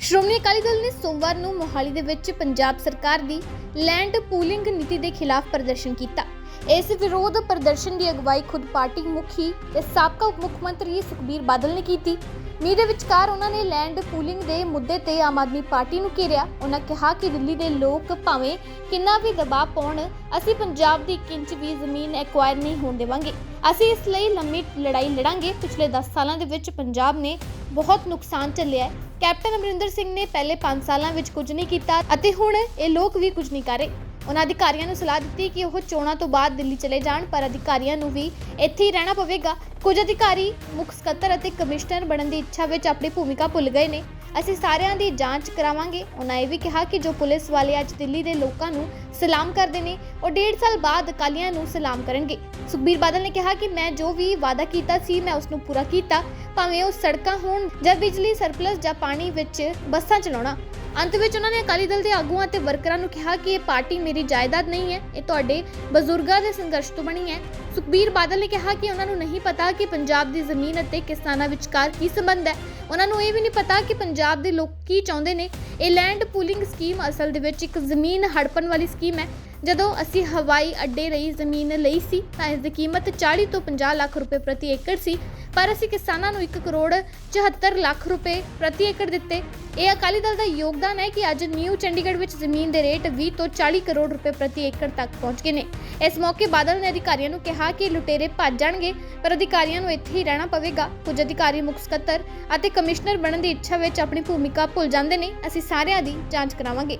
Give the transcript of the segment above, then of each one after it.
ਸ਼੍ਰੋਮਣੀ ਅਕਾਲੀ ਦਲ ਨੇ ਸੋਮਵਾਰ ਨੂੰ ਮੋਹਾਲੀ ਦੇ ਵਿੱਚ ਪੰਜਾਬ ਸਰਕਾਰ ਦੀ ਲੈਂਡ ਪੂਲਿੰਗ ਨੀਤੀ ਦੇ ਖਿਲਾਫ ਪ੍ਰਦਰਸ਼ਨ ਕੀਤਾ। ਇਸ ਵਿਰੋਧ ਪ੍ਰਦਰਸ਼ਨ ਦੀ ਅਗਵਾਈ ਖੁਦ ਪਾਰਟੀ ਮੁਖੀ ਤੇ ਸਾਬਕਾ ਉਪ ਮੁੱਖ ਮੰਤਰੀ ਸੁਖਬੀਰ ਬਾਦਲ ਨੇ ਕੀਤੀ। ਮੀਂਹ ਦੇ ਵਿਚਕਾਰ ਉਹਨਾਂ ਨੇ ਲੈਂਡ ਪੂਲਿੰਗ ਦੇ ਮੁੱਦੇ ਤੇ ਆਮ ਆਦਮੀ ਪਾਰਟੀ ਨੂੰ ਘੇਰਿਆ। ਉਹਨਾਂ ਕਿਹਾ ਕਿ ਦਿੱਲੀ ਦੇ ਲੋਕ ਭਾਵੇਂ ਕਿੰਨਾ ਵੀ ਦਬਾਅ ਪਾਉਣ, ਅਸੀਂ ਪੰਜਾਬ ਦੀ ਇੱਕ ਇੰਚ ਵੀ ਜ਼ਮੀਨ ਐਕਵਾਇਰ ਨਹੀਂ ਹੋਣ ਦੇਵਾਂਗੇ। ਅਸੀਂ ਇਸ ਲਈ ਲੰਮੀ ਲੜਾਈ ਲੜਾਂਗੇ। ਪਿਛਲੇ 10 ਸਾਲਾਂ ਦੇ ਵਿੱਚ ਪੰਜਾਬ ਨੇ ਬਹੁਤ ਨੁਕਸਾਨ ਝੱਲਿਆ ਹੈ। ਕੈਪਟਨ ਅਮਰਿੰਦਰ ਸਿੰਘ ਨੇ ਪਹਿਲੇ 5 ਸਾਲਾਂ ਵਿੱਚ ਕੁਝ ਨਹੀਂ ਕੀਤਾ ਅਤੇ ਹੁਣ ਇਹ ਲੋਕ ਵੀ ਕੁਝ ਨਹੀਂ ਕਰ ਰਹੇ। ਉਹਨਾਂ ਅਧਿਕਾਰੀਆਂ ਨੂੰ ਸਲਾਹ ਦਿੱਤੀ ਕਿ ਉਹ ਚੋਣਾਂ ਤੋਂ ਬਾਅਦ ਦਿੱਲੀ ਚਲੇ ਜਾਣ, ਪਰ ਅਧਿਕਾਰੀਆਂ ਨੂੰ ਵੀ ਇੱਥੇ ਹੀ ਰਹਿਣਾ ਪਵੇਗਾ। ਕੁਝ ਅਧਿਕਾਰੀ ਮੁੱਖ ਸਕੱਤਰ ਅਤੇ ਕਮਿਸ਼ਨਰ ਬਣਨ ਦੀ ਇੱਛਾ ਵਿੱਚ ਆਪਣੀ ਭੂਮਿਕਾ ਭੁੱਲ ਗਏ ਨੇ। ਅਸੀਂ ਸਾਰਿਆਂ ਦੀ ਜਾਂਚ ਕਰਾਵਾਂਗੇ। ਉਹਨਾਂ ਇਹ ਵੀ ਕਿਹਾ ਕਿ ਜੋ ਪੁਲਿਸ ਵਾਲੇ ਅੱਜ ਦਿੱਲੀ ਦੇ ਲੋਕਾਂ ਨੂੰ ਸਲਾਮ ਕਰਦੇ ਨੇ, ਉਹ ਡੇਢ ਸਾਲ ਬਾਅਦ ਅਕਾਲੀਆਂ ਨੂੰ ਸਲਾਮ ਕਰਨਗੇ। ਸੁਖਬੀਰ ਬਾਦਲ ਨੇ ਕਿਹਾ ਕਿ ਮੈਂ ਜੋ ਵੀ ਵਾਅਦਾ ਕੀਤਾ ਸੀ, ਮੈਂ ਉਸ ਨੂੰ ਪੂਰਾ ਕੀਤਾ, ਭਾਵੇਂ ਉਹ ਸੜਕਾਂ ਹੋਣ ਜਾਂ ਬਿਜਲੀ ਸਰਪਲਸ ਜਾਂ ਪਾਣੀ ਵਿੱਚ ਬੱਸਾਂ ਚਲਾਉਣਾ। ਅੰਤ ਵਿੱਚ ਉਹਨਾਂ ਨੇ ਅਕਾਲੀ ਦਲ ਦੇ ਆਗੂਆਂ ਅਤੇ ਵਰਕਰਾਂ ਨੂੰ ਕਿਹਾ ਕਿ ਇਹ ਪਾਰਟੀ ਮੇਰੀ ਜਾਇਦਾਦ ਨਹੀਂ ਹੈ, ਇਹ ਤੁਹਾਡੇ ਬਜ਼ੁਰਗਾਂ ਦੇ ਸੰਘਰਸ਼ ਤੋਂ ਬਣੀ ਹੈ। ਸੁਖਬੀਰ ਬਾਦਲ ਨੇ ਕਿਹਾ ਕਿ ਉਹਨਾਂ ਨੂੰ ਨਹੀਂ ਪਤਾ ਕਿ ਪੰਜਾਬ ਦੀ ਜ਼ਮੀਨ ਅਤੇ ਕਿਸਾਨਾਂ ਵਿਚਕਾਰ ਕੀ ਸੰਬੰਧ ਹੈ। ਉਹਨਾਂ ਨੂੰ ਇਹ ਵੀ ਨਹੀਂ ਪਤਾ ਕਿ ਪੰਜਾਬ ਦੇ ਲੋਕ ਕੀ ਚਾਹੁੰਦੇ ਨੇ। ਇਹ ਲੈਂਡ ਪੂਲਿੰਗ ਸਕੀਮ ਅਸਲ ਦੇ ਵਿੱਚ ਇੱਕ ਜ਼ਮੀਨ ਹੜਪਣ ਵਾਲੀ ਸਕੀਮ ਹੈ। ਜਦੋਂ ਅਸੀਂ ਹਵਾਈ ਅੱਡੇ ਲਈ ਜ਼ਮੀਨ ਲਈ ਸੀ, ਤਾਂ ਇਸ ਦੀ ਕੀਮਤ 40 ਤੋਂ 50 ਲੱਖ ਰੁਪਏ ਪ੍ਰਤੀ ਏਕੜ ਸੀ। ਪਰ ਅਸੀਂ ਕਿਸਾਨਾਂ ਨੂੰ 1 ਕਰੋੜ 74 ਲੱਖ ਰੁਪਏ ਪ੍ਰਤੀ ਏਕੜ ਦਿੱਤੇ। ਇਹ ਅਕਾਲੀ ਦਲ ਦਾ ਯੋਗਦਾਨ ਹੈ ਕਿ ਅੱਜ ਨਿਊ ਚੰਡੀਗੜ੍ਹ ਵਿੱਚ ਜ਼ਮੀਨ ਦੇ ਰੇਟ 20 ਤੋਂ 40 ਕਰੋੜ ਰੁਪਏ ਪ੍ਰਤੀ ਏਕੜ ਤੱਕ ਪਹੁੰਚ ਗਏ ਨੇ। ਇਸ ਮੌਕੇ ਬਾਦਲ ਨੇ ਅਧਿਕਾਰੀਆਂ ਨੂੰ ਕਿਹਾ ਕਿ ਲੁਟੇਰੇ ਭੱਜ ਜਾਣਗੇ, ਪਰ ਅਧਿਕਾਰੀਆਂ ਨੂੰ ਇੱਥੇ ਹੀ ਰਹਿਣਾ ਪਵੇਗਾ। ਕੁਝ ਅਧਿਕਾਰੀ ਮੁੱਖ ਸਕੱਤਰ ਅਤੇ ਕਮਿਸ਼ਨਰ ਬਣਨ ਦੀ ਇੱਛਾ ਵਿੱਚ ਆਪਣੀ ਭੂਮਿਕਾ ਭੁੱਲ ਜਾਂਦੇ ਨੇ। ਅਸੀਂ ਸਾਰਿਆਂ ਦੀ ਜਾਂਚ ਕਰਾਵਾਂਗੇ।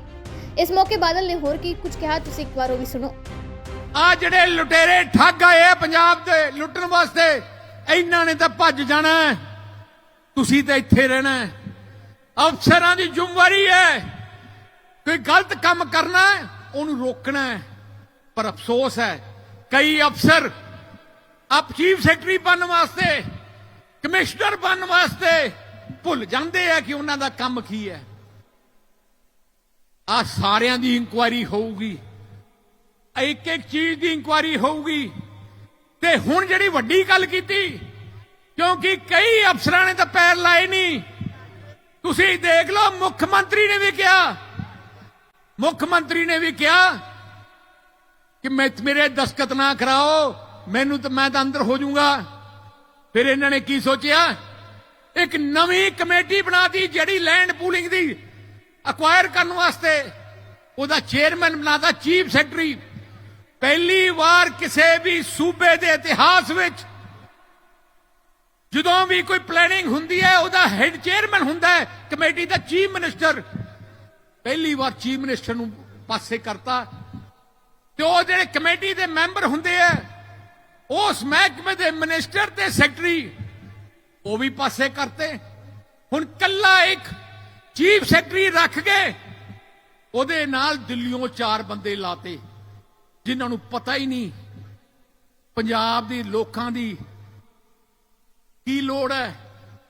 ਇਸ ਮੌਕੇ ਬਾਦਲ ਨੇ ਹੋਰ ਕੀ ਕੁਝ ਕਿਹਾ, ਤੁਸੀਂ ਇੱਕ ਵਾਰ ਉਹ ਵੀ ਸੁਣੋ। ਆ ਜਿਹੜੇ ਲੁਟੇਰੇ ਠੱਗ ਆਏ ਆ ਪੰਜਾਬ ਦੇ, ਲੁੱਟਣ ਵਾਸਤੇ, ਇਹਨਾਂ ਨੇ ਤਾਂ ਭੱਜ ਜਾਣਾ ਤੁਸੀਂ ਤਾਂ ਇੱਥੇ ਰਹਿਣਾ ਅਫਸਰਾਂ ਦੀ ਜ਼ਿੰਮੇਵਾਰੀ ਹੈ। ਕੋਈ ਗਲਤ ਕੰਮ ਕਰਨਾ ਉਹਨੂੰ ਰੋਕਣਾ ਪਰ ਅਫਸੋਸ ਹੈ, ਕਈ ਅਫਸਰ ਆਪ ਚੀਫ ਸੈਕਟਰੀ ਬਣਨ ਵਾਸਤੇ, ਕਮਿਸ਼ਨਰ ਬਣਨ ਵਾਸਤੇ ਭੁੱਲ ਜਾਂਦੇ ਆ ਕਿ ਉਹਨਾਂ ਦਾ ਕੰਮ ਕੀ ਹੈ। ਆ ਸਾਰਿਆਂ ਦੀ ਇਨਕੁਆਇਰੀ ਹੋਊਗੀ। ਇੱਕ ਇੱਕ ਚੀਜ਼ ਦੀ ਇਨਕੁਆਇਰੀ ਹੋਊਗੀ। ਤੇ ਹੁਣ ਜਿਹੜੀ ਵੱਡੀ ਗੱਲ ਕੀਤੀ, ਕਿਉਂਕਿ ਕਈ ਅਫਸਰਾਂ ਨੇ ਤਾਂ ਪੈਰ ਲਾਏ ਨਹੀਂ। ਤੁਸੀਂ ਦੇਖ ਲਓ, ਮੁੱਖ ਮੰਤਰੀ ਨੇ ਵੀ ਕਿਹਾ, ਮੁੱਖ ਮੰਤਰੀ ਨੇ ਵੀ ਕਿਹਾ ਕਿ ਮੈਂ ਮੇਰੇ ਦਸਖਤ ਨਾ ਕਰਾਓ, ਮੈਨੂੰ ਤਾਂ ਮੈਂ ਤਾਂ ਅੰਦਰ ਹੋ ਜਾਊਂਗਾ। ਫਿਰ ਇਹਨਾਂ ਨੇ ਕੀ ਸੋਚਿਆ? ਇੱਕ ਨਵੀਂ ਕਮੇਟੀ ਬਣਾਤੀ ਜਿਹੜੀ ਲੈਂਡ ਪੂਲਿੰਗ ਦੀ ਅਕਵਾਇਰ ਕਰਨ ਵਾਸਤੇ ਉਹਦਾ ਚੇਅਰਮੈਨ ਬਣਾਤਾ, ਚੀਫ ਸੈਕਟਰੀ। ਪਹਿਲੀ ਵਾਰ ਕਿਸੇ ਵੀ ਸੂਬੇ ਦੇ ਇਤਿਹਾਸ ਵਿੱਚ ਜਦੋਂ ਵੀ ਕੋਈ ਪਲੈਨਿੰਗ ਹੁੰਦੀ ਹੈ, ਉਹਦਾ ਹੈਡ ਚੇਅਰਮੈਨ ਹੁੰਦਾ ਹੈ, ਕਮੇਟੀ ਦਾ ਚੀਫ ਮਿਨਿਸਟਰ ਪਹਿਲੀ ਵਾਰ ਚੀਫ ਮਿਨਿਸਟਰ ਨੂੰ ਪਾਸੇ ਕਰਤਾ। ਤੇ ਉਹ ਜਿਹੜੇ ਕਮੇਟੀ ਦੇ ਮੈਂਬਰ ਹੁੰਦੇ ਆ, ਉਸ ਮਹਿਕਮੇ ਦੇ ਮਿਨਿਸਟਰ ਤੇ ਸੈਕਟਰੀ, ਉਹ ਵੀ ਪਾਸੇ ਕਰਤੇ। ਹੁਣ ਕੱਲਾ ਇੱਕ ਚੀਫ ਸੈਕਟਰੀ ਰੱਖ ਕੇ ਉਹਦੇ ਨਾਲ ਦਿੱਲੀੋਂ ਚਾਰ ਬੰਦੇ ਲਾਤੇ, ਜਿਨ੍ਹਾਂ ਨੂੰ ਪਤਾ ਹੀ ਨਹੀਂ ਪੰਜਾਬ ਦੀ ਲੋਕਾਂ ਦੀ ਕੀ ਲੋੜ ਹੈ।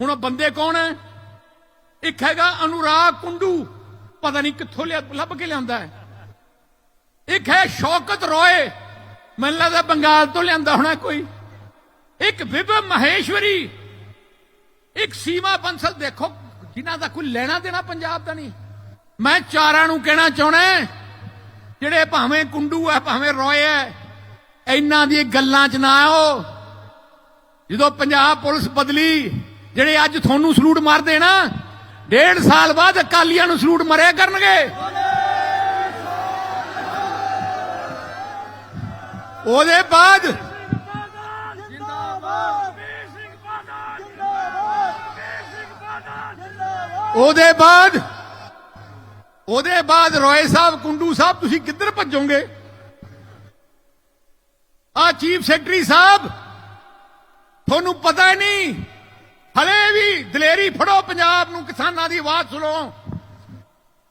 ਹੁਣ ਉਹ ਬੰਦੇ ਕੌਣ ਹੈ? ਇੱਕ ਹੈਗਾ ਅਨੁਰਾਗ ਕੁੰਡੂ, ਪਤਾ ਨਹੀਂ ਕਿੱਥੋਂ ਲਿਆ, ਲੱਭ ਕੇ ਲਿਆਂਦਾ ਹੈ। ਇੱਕ ਹੈ ਸ਼ੌਕਤ ਰੋਏ, ਮੈਨੂੰ ਲੱਗਦਾ ਬੰਗਾਲ ਤੋਂ ਲਿਆਂਦਾ ਹੋਣਾ ਕੋਈ। ਇੱਕ ਵਿਭਵ ਮਹੇਸ਼ਵਰੀ, ਇੱਕ ਸੀਮਾ ਬੰਸਲ ਦੇਖੋ ਜਿਨ੍ਹਾਂ ਦਾ ਕੋਈ ਲੈਣਾ ਦੇਣਾ ਪੰਜਾਬ ਦਾ ਨਹੀਂ। ਮੈਂ ਚਾਰਾਂ ਨੂੰ ਕਹਿਣਾ ਚਾਹਣਾ ਜਿਹੜੇ ਭਾਵੇਂ ਕੁੰਡੂ ਹੈ, ਭਾਵੇਂ ਰੋਏ ਹੈ, ਇਹਨਾਂ ਦੀ ਗੱਲਾਂ 'ਚ ਨਾ ਆਓ। ਜਦੋਂ ਪੰਜਾਬ ਪੁਲਿਸ ਬਦਲੀ, ਜਿਹੜੇ ਅੱਜ ਤੁਹਾਨੂੰ ਸਲੂਟ ਮਾਰਦੇ ਨਾ, ਡੇਢ ਸਾਲ ਬਾਅਦ ਅਕਾਲੀਆਂ ਨੂੰ ਸਲੂਟ ਮਰਿਆ ਕਰਨਗੇ। ਉਹਦੇ ਬਾਅਦ ਉਹਦੇ ਬਾਅਦ ਉਹਦੇ ਬਾਅਦ ਰੋਏ ਸਾਹਿਬ, ਕੁੰਡੂ ਸਾਹਿਬ, ਤੁਸੀਂ ਕਿੱਧਰ ਭੱਜੋਗੇ? ਆ ਚੀਫ ਸੈਕਟਰੀ ਸਾਹਿਬ, ਤੁਹਾਨੂੰ ਪਤਾ ਨਹੀਂ, ਹਲੇ ਵੀ ਦਲੇਰੀ ਫੜੋ ਪੰਜਾਬ ਨੂੰ, ਕਿਸਾਨਾਂ ਦੀ ਆਵਾਜ਼ ਸੁਣੋ।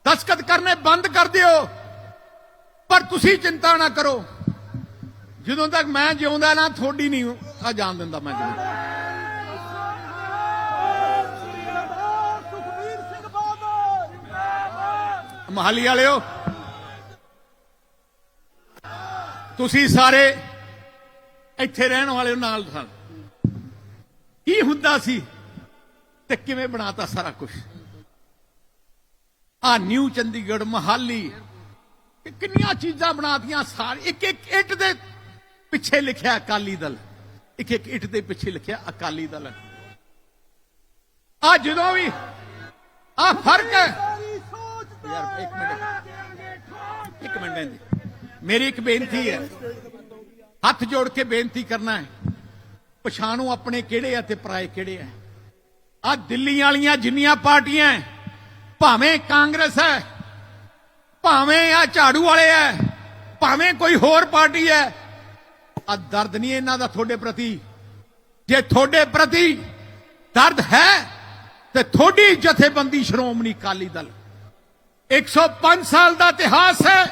ਦਸਕਤ ਕਰਨੇ ਬੰਦ ਕਰ ਦਿਓ, ਪਰ ਤੁਸੀਂ ਚਿੰਤਾ ਨਾ ਕਰੋ। ਜਦੋਂ ਤੱਕ ਮੈਂ ਜਿਉਂਦਾ ਨਾ ਥੋੜੀ ਨਹੀਂ ਆ ਜਾਣ ਦਿੰਦਾ ਮੈਂ ਜਿਉਂਦਾ। ਮਹਾਲੀ ਵਾਲਿਓ। ਤੁਸੀਂ ਸਾਰੇ ਇੱਥੇ ਰਹਿਣ ਵਾਲੇ ਨਾਲ ਸਨ ਕੀ ਹੁੰਦਾ ਸੀ ਤੇ ਕਿਵੇਂ ਬਣਾਤਾ ਸਾਰਾ ਕੁਝ ਆ ਨਿਊ ਚੰਡੀਗੜ੍ਹ, ਮਹਾਲੀ ਕਿੰਨੀਆਂ ਚੀਜ਼ਾਂ ਬਣਾਤੀਆਂ ਸਾਰੀ। ਇੱਕ ਇੱਕ ਇੱਟ ਦੇ ਪਿੱਛੇ ਲਿਖਿਆ ਅਕਾਲੀ ਦਲ। ਇੱਕ ਇੱਕ ਇੱਟ ਦੇ ਪਿੱਛੇ ਲਿਖਿਆ ਅਕਾਲੀ ਦਲ। ਆ ਜਦੋਂ ਵੀ ਆ ਫ਼ਰਕ ਹੈ ਯਾਰ ਇੱਕ ਮਿੰਟ। ਇੱਕ ਮਿੰਟ ਜੀ। ਮੇਰੀ ਇੱਕ ਬੇਨਤੀ ਹੈ। ਹੱਥ ਜੋੜ ਕੇ ਬੇਨਤੀ ਕਰਨਾ ਹੈ। ਪਛਾਣੋ ਆਪਣੇ ਕਿਹੜੇ ਆ ਤੇ ਪਰਾਏ ਕਿਹੜੇ ਆ। ਆ ਦਿੱਲੀ ਵਾਲੀਆਂ ਜਿੰਨੀਆਂ ਪਾਰਟੀਆਂ ਭਾਵੇਂ ਕਾਂਗਰਸ ਹੈ ਭਾਵੇਂ ਆ ਝਾੜੂ ਵਾਲੇ ਹੈ ਭਾਵੇਂ ਕੋਈ ਹੋਰ ਪਾਰਟੀ ਹੈ ਆ ਦਰਦ ਨਹੀਂ ਇਹਨਾਂ ਦਾ ਤੁਹਾਡੇ ਪ੍ਰਤੀ। ਜੇ ਤੁਹਾਡੇ ਪ੍ਰਤੀ ਦਰਦ ਹੈ, ਤੇ ਤੁਹਾਡੀ ਜਥੇਬੰਦੀ ਸ਼੍ਰੋਮਣੀ ਅਕਾਲੀ ਦਲ। 105 ਸਾਲ ਦਾ ਇਤਿਹਾਸ ਹੈ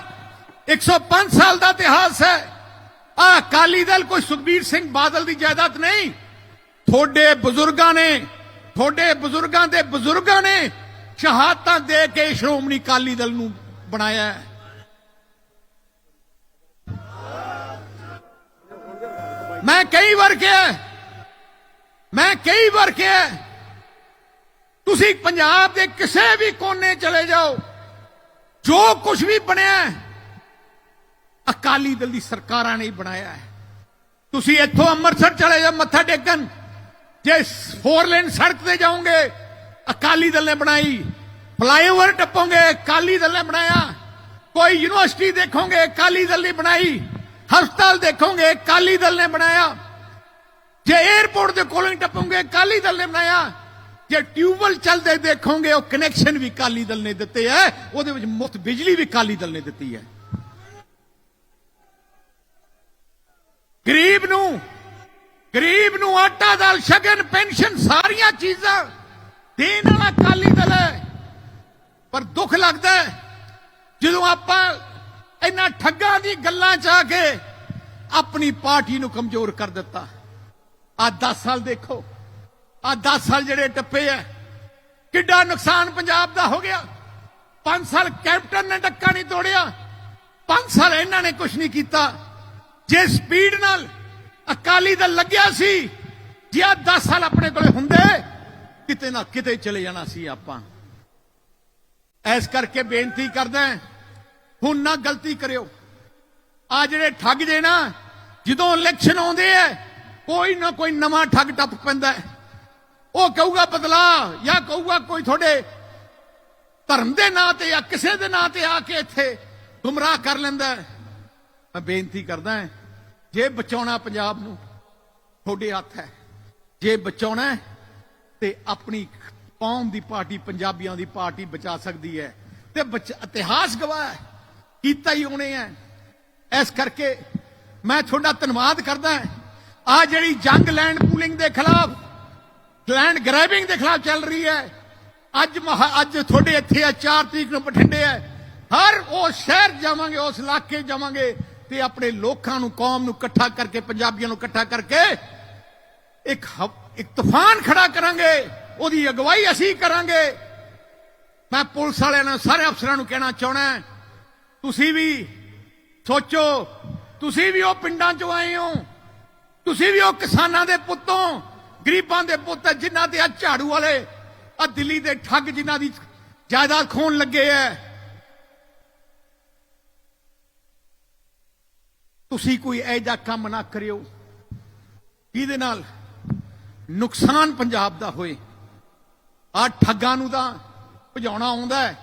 105 ਸਾਲ ਦਾ ਇਤਿਹਾਸ ਹੈ ਆ ਅਕਾਲੀ ਦਲ ਕੋਈ ਸੁਖਬੀਰ ਸਿੰਘ ਬਾਦਲ ਦੀ ਜਾਇਦਾਦ ਨਹੀਂ ਤੁਹਾਡੇ ਬਜ਼ੁਰਗਾਂ ਨੇ ਤੁਹਾਡੇ ਬਜ਼ੁਰਗਾਂ ਦੇ ਬਜ਼ੁਰਗਾਂ ਨੇ ਸ਼ਹਾਦਤਾਂ ਦੇ ਕੇ ਸ਼੍ਰੋਮਣੀ ਅਕਾਲੀ ਦਲ ਨੂੰ ਬਣਾਇਆ ਹੈ ਮੈਂ ਕਈ ਵਾਰ ਕਿਹਾ ਮੈਂ ਕਈ ਵਾਰ ਕਿਹਾ ਤੁਸੀਂ ਪੰਜਾਬ ਦੇ ਕਿਸੇ ਵੀ ਕੋਨੇ ਚਲੇ ਜਾਓ ਜੋ ਕੁਝ ਵੀ ਬਣਿਆ ਅਕਾਲੀ ਦਲ ਦੀ ਸਰਕਾਰਾਂ ਨੇ ਬਣਾਇਆ ਹੈ। ਤੁਸੀਂ ਇੱਥੋਂ ਅੰਮ੍ਰਿਤਸਰ ਚਲੇ ਜਾਓ, ਮੱਥਾ ਟੇਕਣ। ਜੇ ਫੋਰ ਲੇਨ ਸੜਕ ਤੇ ਜਾਓਗੇ, ਅਕਾਲੀ ਦਲ ਨੇ ਬਣਾਈ। ਫਲਾਈਓਵਰ ਟੱਪੋਗੇ, ਅਕਾਲੀ ਦਲ ਨੇ ਬਣਾਇਆ। ਕੋਈ ਯੂਨੀਵਰਸਿਟੀ ਦੇਖੋਗੇ, ਅਕਾਲੀ ਦਲ ਨੇ ਬਣਾਈ। ਹਸਪਤਾਲ ਦੇਖੋਗੇ, ਅਕਾਲੀ ਦਲ ਨੇ ਬਣਾਇਆ। ਜੇ 에어ਪੋਰਟ ਦੇ ਕੋਲੋਂ ਹੀ ਟੱਪੋਗੇ, ਅਕਾਲੀ ਦਲ ਨੇ ਬਣਾਇਆ। ਜੇ ਟਿਊਬਵੈਲ ਚੱਲਦੇ ਦੇਖੋਗੇ, ਉਹ ਕਨੈਕਸ਼ਨ ਵੀ ਅਕਾਲੀ ਦਲ ਨੇ ਦਿੱਤੇ ਹੈ ਉਹਦੇ ਵਿੱਚ ਮੁਫਤ ਬਿਜਲੀ ਵੀ ਅਕਾਲੀ ਦਲ ਨੇ ਦਿੱਤੀ ਹੈ। ਗਰੀਬ ਨੂੰ ਗਰੀਬ ਨੂੰ ਆਟਾ ਦਾਲ, ਸ਼ਗਨ, ਪੈਨਸ਼ਨ, ਸਾਰੀਆਂ ਚੀਜ਼ਾਂ ਦੇਣ ਵਾਲਾ ਅਕਾਲੀ ਦਲ ਹੈ। ਪਰ ਦੁੱਖ ਲੱਗਦਾ ਜਦੋਂ ਆਪਾਂ ਇਹਨਾਂ ਠੱਗਾਂ ਦੀ ਗੱਲਾਂ ਚ ਆ ਕੇ ਆਪਣੀ ਪਾਰਟੀ ਨੂੰ ਕਮਜ਼ੋਰ ਕਰ ਦਿੱਤਾ। ਆ 10 ਸਾਲ ਦੇਖੋ। ਆ 10 ਸਾਲ ਜਿਹੜੇ ਟੱਪੇ ਐ, ਕਿੱਡਾ ਨੁਕਸਾਨ ਪੰਜਾਬ ਦਾ ਹੋ ਗਿਆ। 5 ਸਾਲ ਕੈਪਟਨ ਨੇ ਡੱਕਾ ਨਹੀਂ ਤੋੜਿਆ 5 ਸਾਲ ਇਹਨਾਂ ਨੇ ਕੁਝ ਨਹੀਂ ਕੀਤਾ। ਜੇ ਸਪੀਡ ਨਾਲ ਅਕਾਲੀ ਦਲ ਲੱਗਿਆ ਸੀ, ਜੇ ਆ 10 ਸਾਲ ਆਪਣੇ ਕੋਲੇ ਹੁੰਦੇ, ਕਿਤੇ ਨਾ ਕਿਤੇ ਚਲੇ ਜਾਣਾ ਸੀ ਆਪਾਂ। ਐਸ ਕਰਕੇ ਬੇਨਤੀ ਕਰਦਾ ਹੁਣ ਨਾ ਗਲਤੀ ਕਰਿਓ। ਆ ਜਿਹੜੇ ਠੱਗ ਜੇ ਨਾ, ਜਦੋਂ ਇਲੈਕਸ਼ਨ ਆਉਂਦੇ ਐ, ਕੋਈ ਨਾ ਕੋਈ ਨਵਾਂ ਠੱਗ ਟੱਪ ਪੈਂਦਾ ਹੈ। ਉਹ ਕਹੂਗਾ ਬਦਲਾ ਜਾਂ ਕਹੂਗਾ ਕੋਈ ਤੁਹਾਡੇ ਧਰਮ ਦੇ ਨਾਂ ਤੇ ਜਾਂ ਕਿਸੇ ਦੇ ਨਾਂ ਤੇ ਆ ਕੇ ਇੱਥੇ ਗੁੰਮਰਾਹ ਕਰ ਲੈਂਦਾ ਮੈਂ ਬੇਨਤੀ ਕਰਦਾ ਜੇ ਬਚਾਉਣਾ ਪੰਜਾਬ ਨੂੰ, ਤੁਹਾਡੇ ਹੱਥ ਹੈ। ਜੇ ਬਚਾਉਣਾ ਤੇ ਆਪਣੀ ਕੌਮ ਦੀ ਪਾਰਟੀ, ਪੰਜਾਬੀਆਂ ਦੀ ਪਾਰਟੀ ਬਚਾ ਸਕਦੀ ਹੈ। ਤੇ ਬਚ- ਇਤਿਹਾਸ ਗਵਾਹ ਕੀਤਾ ਹੀ ਉਹਨੇ ਹੈ। ਇਸ ਕਰਕੇ ਮੈਂ ਤੁਹਾਡਾ ਧੰਨਵਾਦ ਕਰਦਾ ਆ ਜਿਹੜੀ ਜੰਗ ਲੈਂਡ ਪੂਲਿੰਗ ਦੇ ਖਿਲਾਫ ਲੈਂਡ ਗ੍ਰੈਬਿੰਗ ਦੇ ਖਿਲਾਫ ਚੱਲ ਰਹੀ ਹੈ। ਅੱਜ ਮਹਾ- ਅੱਜ ਤੁਹਾਡੇ ਇੱਥੇ ਆ 4 ਤਰੀਕ ਨੂੰ ਬਠਿੰਡੇ ਹੈ। ਹਰ ਉਹ ਸ਼ਹਿਰ ਜਾਵਾਂਗੇ, ਉਸ ਇਲਾਕੇ ਜਾਵਾਂਗੇ ਤੇ ਆਪਣੇ ਲੋਕਾਂ ਨੂੰ, ਕੌਮ ਨੂੰ ਇਕੱਠਾ ਕਰਕੇ, ਪੰਜਾਬੀਆਂ ਨੂੰ ਇਕੱਠਾ ਕਰਕੇ ਇੱਕ ਇੱਕ ਤੂਫਾਨ ਖੜਾ ਕਰਾਂਗੇ। ਉਹਦੀ ਅਗਵਾਈ ਅਸੀਂ ਕਰਾਂਗੇ। ਮੈਂ ਪੁਲਿਸ ਵਾਲਿਆਂ ਨੂੰ, ਸਾਰੇ ਅਫਸਰਾਂ ਨੂੰ ਕਹਿਣਾ ਚਾਹਣਾ ਤੁਸੀਂ ਵੀ ਸੋਚੋ, ਤੁਸੀਂ ਵੀ ਉਹ ਪਿੰਡਾਂ ਚੋਂ ਆਏ ਹੋ, ਤੁਸੀਂ ਵੀ ਉਹ ਕਿਸਾਨਾਂ ਦੇ ਪੁੱਤੋਂ ਗਰੀਬਾਂ ਦੇ ਪੁੱਤ ਹੈ, ਜਿਨ੍ਹਾਂ ਤੇ ਆ ਝਾੜੂ ਵਾਲੇ। ਆ ਦਿੱਲੀ ਦੇ ਠੱਗ ਜਿਨ੍ਹਾਂ ਦੀ ਜਾਇਦਾਦ ਖੋਣ ਲੱਗੇ ਐ। ਤੁਸੀਂ ਕੋਈ ਐਜਾ ਕੰਮ ਨਾ ਕਰਿਓ ਜਿਹਦੇ ਨਾਲ ਨੁਕਸਾਨ ਪੰਜਾਬ ਦਾ ਹੋਏ। ਆ ਠੱਗਾਂ ਨੂੰ ਤਾਂ ਭਜਾਉਣਾ ਆਉਂਦਾ ਹੈ